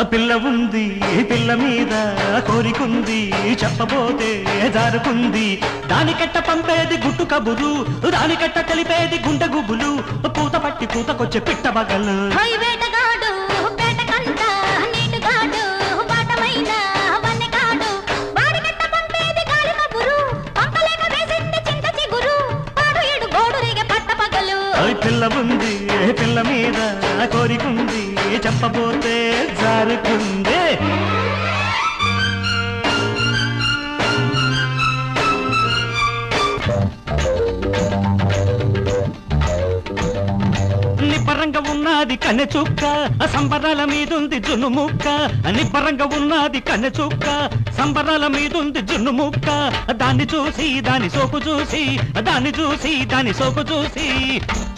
పిల్ల ఉంది పిల్ల మీద కోరికుంది చెప్పబోతే జారుకుంది. దానికట్ట పంపేది గుట్టు కబురు దానికట్ట తెలిపేది గుండె గుబులు పూత పట్టి పూతకొచ్చే పిట్ట బగలు పిల్ల ఉంది పిల్ల మీద కోరికుంది చెప్పబోతే జారుకుంది నిబ్బరంగా ఉన్నది కన్నె చుక్క సంబరాల మీదుంది జున్ను ముక్క. నిబ్బరంగా ఉన్నది కన్నె చుక్క సంబరాల మీదుంది జున్ను ముక్క. దాన్ని చూసి దాని సోకు చూసి దాన్ని చూసి దాని సోకు చూసి.